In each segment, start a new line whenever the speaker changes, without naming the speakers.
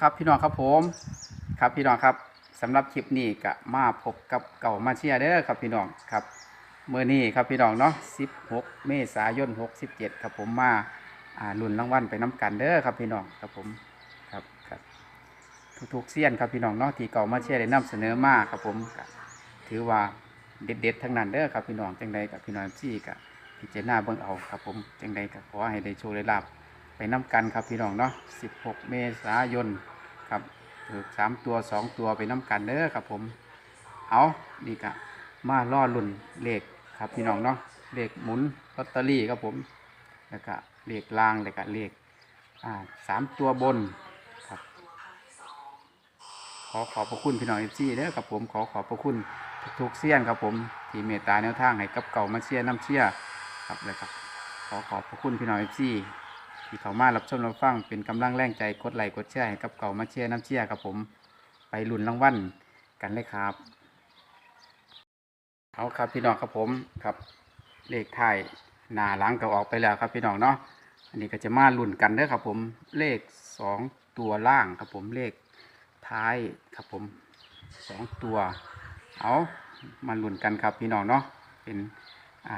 ครับพี่น้องครับผมครับพี่น้องครับสำหรับคลิปนี้ก็มาพบกับเก่ามาเชียร์เด้อครับพี่น้องครับเมื่อนี้ครับพี่น้องเนาะ16 เมษายน 67 ครับผมมาอ่าลุ้นรางวัลไปน้ำกันเด้อครับพี่น้องครับผมครับครับทุกๆเสี้ยนครับพี่น้องเนาะที่เก่ามาเชียร์ได้นำเสนอมาครับผมถือว่าเด็ดๆทั้งนั้นเด้อครับพี่น้องจังใดกับพี่น้องซี่กับพิจารณาเบิ่งเอาครับผมจังใดก็ขอให้ได้โชว์ได้ลาบ ไปน้ำกันครับพี่น้องเนาะ 16 เมษายนครับถือสามตัวสองตัวไปน้ำกันเด้อครับผม เอานี่กะมาล่อลุ่นเลขครับพี่น้องเนาะ เลขหมุนลอตเตอรี่ครับผม แล้วก็เลขลางแล้วก็เลขอ่าสามตัวบนครับ ขอขอบพระคุณพี่น้องเอฟซีเด้อครับผม ขอขอบพระคุณทุกเสี้ยนครับผม ที่เมตตาแนวทางให้กับเก่ามาเชียร์น้ำเชียร์ครับเลยครับ ขอขอบพระคุณพี่น้องเอฟซี ที่เขามารับชมรับฟังเป็นกำลังแรงใจกดไลค์กดแชร์ให้กับเก่ามาเชียร์น้ำเชียร์ครับผม ไปลุ้นรางวัลกันเลยครับ เอาครับพี่น้องครับผมครับเลขท้ายหน้าหลังก็ออกไปแล้วครับพี่น้องเนาะอันนี้ก็จะมาลุ้นกันเด้อครับผมเลขสองตัวล่างครับผมเลขท้ายครับผมสองตัว เอามาลุ้นกันครับพี่น้องเนาะเป็นอ่า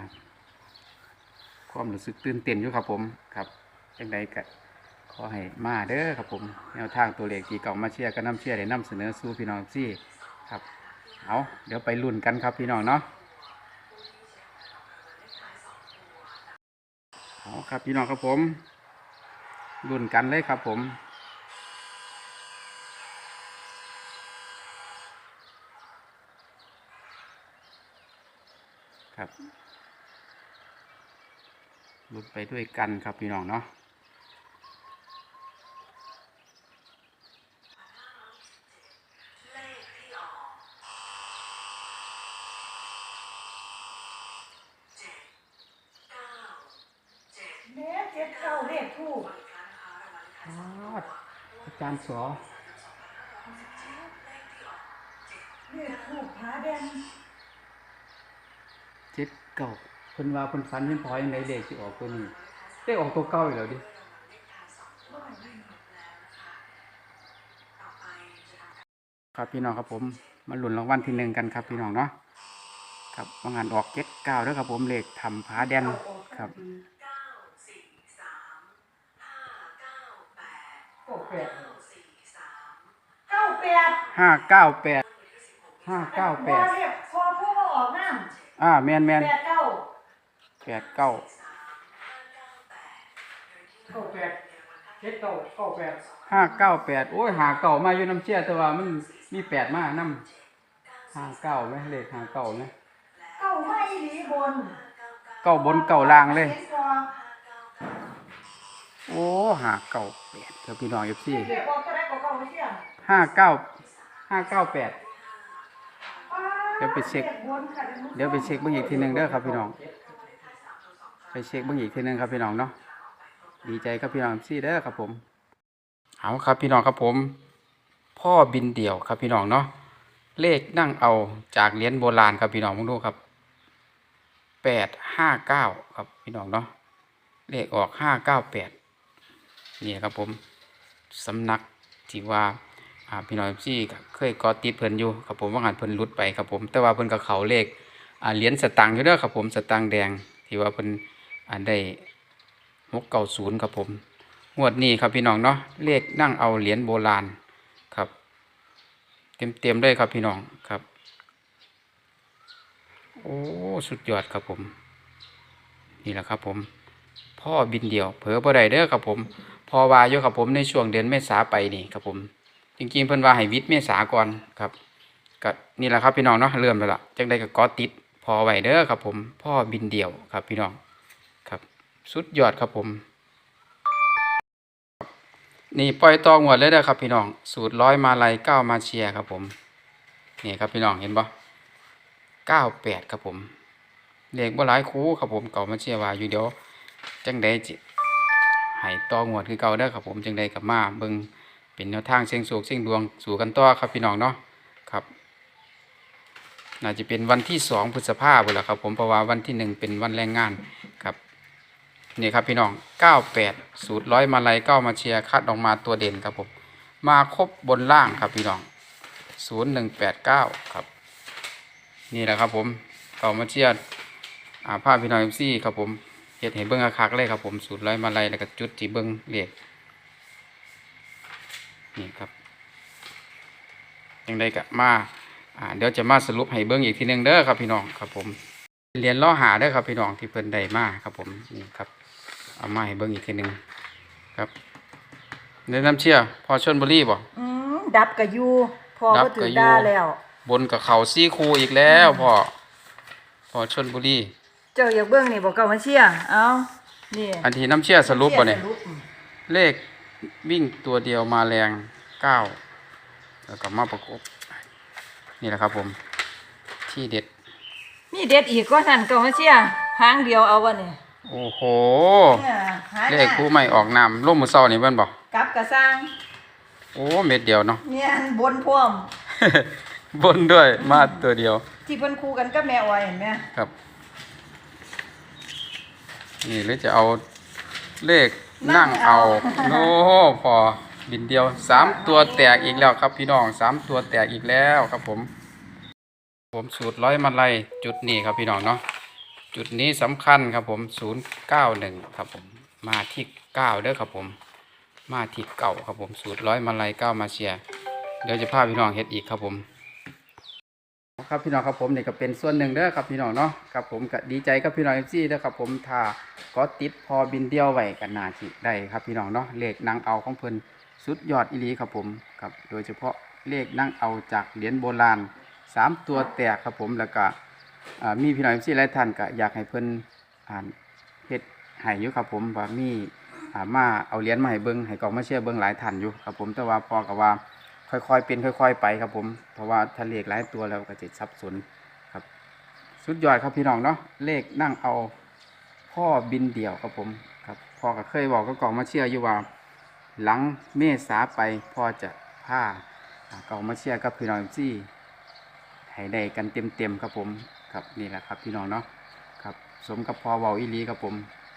ความรู้สึกตื่นเต้นอยู่ครับผมครับ จังใดก็ขอให้มาเด้อครับผมแนวทางตัวเลขที่เก่ามาเชียร์ก็น้ำเชียร์ได้นำเสนอสู่พี่น้องซี่ครับเอาเดี๋ยวไปลุ้นกันครับพี่น้องเนาะเอาครับพี่น้องครับผมลุ้นกันเลยครับผมครับลุ้นไปด้วยกันครับพี่น้องเนาะ
เจ็ดเก้าเลขทูบ
อาจารย์สอ
เลขทูบผาแดง
เจ็ดเก่าเพิ่นว่าเพิ่นฝันเห็นพอยังไงเลขที่ออกตัวนี้ได้ออกตัวเก่าอีกแล้วดิครับพี่น้องครับผมมาลุ้นรางวัลที่หนึ่งกันครับพี่น้องเนาะครับว่างานออกเจ็ดเก้าแล้วครับผมเลขทำผาแดนครับ
เก้า แปดเก้าแปด
ห้าเก้าแปดห้าเก้าแป
บ่
ด
เลขพอผู้ว่าออกน้
อ่าแมนแมำน
แปดเก้า
แปดเก้า
เก้าแปดเจ็ดเก้าเก้าแปด
ห้าเก้าแปดโอ้ยหาเก่ามาอยู่น้ำเชี่ยแต่ว่ามันมีแปดมาน้ำห้าเก้าไหมเลขห้าเก้าไหม
เก้าไม่หลีบน
เก้าบนเก้าล่างเลย
ห็นบ่
โอ้ ห้าเก้าแปดเดี๋ยวพี่น้องเอฟซี
เลขออกตัวใดก็เก้าไม่เชื่อ
ห้าเก้าห้าเก้าแปดเดี๋ยวไปเช็ค เดี๋ยวไปเช็คเบิ่งอีกทีหนึ่งเด้อครับพี่น้อง ไปเช็คเบิ่งอีกทีหนึ่งครับพี่น้องเนาะ ดีใจครับพี่น้องซีเด้อครับผม เอาครับพี่น้องครับผม พ่อบินเดี่ยวครับพี่น้องเนาะ เลขนั่งเอาจากเหรียญโบราณครับพี่น้องพวกดูครับแปดห้าเก้าครับพี่น้องเนาะ เลขออกห้าเก้าแปด นี่ครับผมสำนักที่ว่าพี่น้องที่เคยกอติดเพิ่นอยู่ครับผมว่างานเพิ่นหลุดไปครับผม แต่ว่าเพิ่นกับเขาเลขเหรียญสตางค์อยู่เด้อครับผมสตางค์แดงที่ว่าเพิ่นได้หกเก้าศูนย์ครับผมงวดนี้ครับพี่น้องเนาะเลขนั่งเอาเหรียญโบราณครับ เต็มเต็มๆเลยครับพี่น้องครับ โอ้สุดยอดครับผม นี่แหละครับผม พ่อบินเดียวเผลอบ่ได้เด้อครับผม พอว่าอยู่ครับผมในช่วงเดือนเมษาไปนี่ครับผม จริงๆเพิ่นว่าให้วิทย์เมษาก่อนครับก็นี่แหละครับพี่น้องเนาะเริ่มแล้วล่ะจังใดก็กอติดพอไว้เด้อครับผมพ่อบินเดียวครับพี่น้องครับ สุดยอดครับผม นี่ปล่อยตองหวดเลยเด้อครับพี่น้อง สูตรร้อยมาลัยเก้ามาเชียครับผมนี่ครับพี่น้องเห็นปะเก้าแปดครับผมเลขบ่หลายคู่ครับผมเก่ามาเชียว่าอยู่เดี๋ยวจังใดจิ ให้ตองวดคือเก่าเด้อครับผมจังใดกับมาเบิ่งเป็นแนวทางเสียงโศกเสียงดวงสู่กันต่อครับพี่น้องเนาะครับน่าจะเป็นวันที่สองพฤษภาคมแหละครับผมเพราะว่าวันที่หนึ่งเป็นวันแรงงานครับนี่ครับพี่น้อง 98 สูตรร้อยมาลัยเก้ามาเชียร์คัดออกมาตัวเด่นครับผมมาครบบนล่างครับพี่น้องศูนย์หนึ่งแปดเก้าครับ นี่แหละครับผมเก่ามาเชียร์อ่าภาพพี่น้องเอฟซีครับผม เห็ดเห็นเบิ้งอาคักเลยครับผมสูตรร้อยมาลัยแล้วก็จุดจีเบิ้งเลขนี่ครับยังไดกะมาอ่าเดี๋ยวจะมาสรุปให้เบิ้งอีกทีหนึงเด้อครับพี่น้องครับผมเรียนล้อหาเด้อครับพี่น้องที่เพิ่นได้มาครับผมนี่ครับเอามาให้เบิ้งอีกทีหนึงครับเน้นน้ำเชี่ยพอชนบุรีบ่
อืมดับกับยูพอ
ดับ
ก็
ก็
ถือ
อยู่
ได้แล้ว
บนกับเขาซี่คูอีกแล้วพ่อพอชนบุรี
เจ้าอยากเบิ่งนี่บอกเก่ามาเชียร์เอานี่
อันที่น้ำเชี่ยสรุปบ่เนี่ย
สรุป
เลขวิ่งตัวเดียวมาแรงเก้าแล้วก็มาประกบนี่แหละครับผม ที่เด็ด
มีเด็ดอีกก็นั่นเก่ามาเชียร์หางเดียวเอาวะนี่
โอ้โห
เนี่ยหา
เลขผู้ไม่ออกนามร่มมือเศร้านี่เบิ่นบอก
กลับกระสร้าง
โอ้เม็ดเดียวเนาะ
เนี่ยบนพ่วม
บนด้วยมาตัวเดียว
ที่เพิ่นคู่กันกับแม่อ้อยเห็นไหม
ครับ นี่หรือจะเอาเลขนั่งเอาโอ้พอบินเดียวสามตัวแตกอีกแล้วครับพี่น้องสามตัวแตกอีกแล้วครับผม ผมสูตรร้อยมาลัยจุดนี้ครับพี่น้องเนาะจุดนี้สำคัญครับผมศูนย์เก้าหนึ่งครับผมมาที่เก้าเด้อครับผม มาที่เก่าครับผมสูตรร้อยมาลัยเก้ามาเชียร์เดี๋ยวจะพาพี่น้องเฮ็ดอีกครับผม ครับพี่น้องครับผมนี่ก็เป็นส่วนหนึ่งเด้อครับพี่น้องเนาะครับผมก็ดีใจกับพี่น้องเอฟซีเด้อครับผมถ้าก็ติดพอบินเดียวไหวกันนาจิได้ครับพี่น้องเนาะเลขนางเอาของเพิ่นสุดยอดอีหลีครับผมครับโดยเฉพาะเลขนางเอาจากเหรียญโบราณสามตัวแตกครับผมแล้วก็มีพี่น้องเอฟซีหลายท่านก็อยากให้เพิ่นอ่านเฮ็ดให้อยู่ครับผมว่ามีอ่ามาเอาเหรียญมาให้เบิ่งให้กองมาเชื่อเบิ่งหลายท่านอยู่ครับผมแต่ว่าพอกับว่า ค่อยๆเป็นค่อย ๆ ไปครับผม เพราะว่าถ้าเลขหลายตัวแล้วก็จะสับสนครับ สุดยอดครับพี่น้องเนาะเลขนั่งเอาพ่อบินเดี่ยวครับผมครับพ่อก็เคยบอกก็กล่องมาเชื่ออยู่ว่า หลังเมษาไปพ่อจะพาอ่ากล่องมาเชื่อกับพี่น้องที่ให้ได้กันเต็มๆครับผมครับนี่แหละครับพี่น้องเนาะครับ สมกับพ่อเบาอีลีครับผม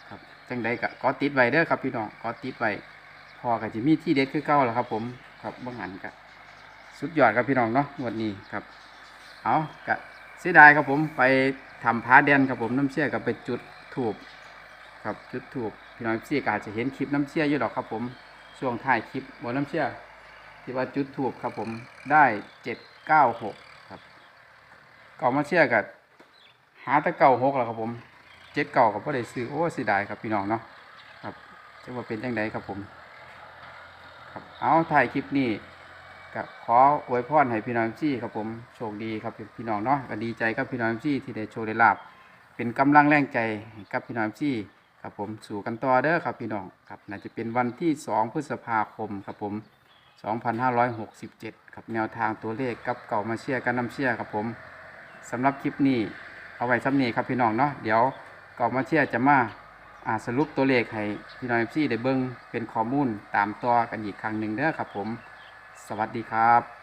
ครับจังใดก็ก็ติดไว้เด้อครับพี่น้องก็ติดไว้พ่อก็จะมีที่เด็ดคือเก่าแล้วครับผม ครับบื้องหันกับสุดยอดครับพี่น้องเนาะวันนี้ครับ เอากะเสียดายครับผมไปทำพาแดนครับผมน้ำเชี่ยกับไปจุดถูกครับจุดถูกพี่น้องเชี่ยก็อาจจะเห็นคลิปน้ำเชี่ยอยู่หรอกครับผมช่วงท้ายคลิปบนน้ำเชี่ยที่ว่าจุดถูกครับผมได้เจ็ดเก้าหกครับเก่ามาเชี่ยกับหาตะเก่าหกแล้วครับผมเจ็ดเก่ากับพ่ได้ซื้อโอ้เสียดายครับพี่น้องเนาะครับจะว่าเป็นยังไงครับผม เอาถ่ายคลิปนี้ก็ขออวยพรให้พี่น้องจี้ครับผมโชคดีครับพี่น้องเนาะก็ดีใจกับพี่น้องจี้ที่ได้โชคได้ลาบเป็นกำลังแรงใจกับพี่น้องจี้ครับผมสู่กันต่อเด้อครับพี่น้องครับน่าจะเป็นวันที่ 2 พฤษภาคมครับผม 2567ครับแนวทางตัวเลขกับเก่ามาเชียร์กันนำเชียร์ครับผมสำหรับคลิปนี้เอาไว้ซ้ำนี้ครับพี่น้องเนาะเดี๋ยวเก่ามาเชียร์จะมา สรุปตัวเลขให้พี่น้องจี้ได้เบิ้งเป็นข้อมูลตามต่อกันอีกครั้งหนึ่งเด้อครับผม สวัสดีครับ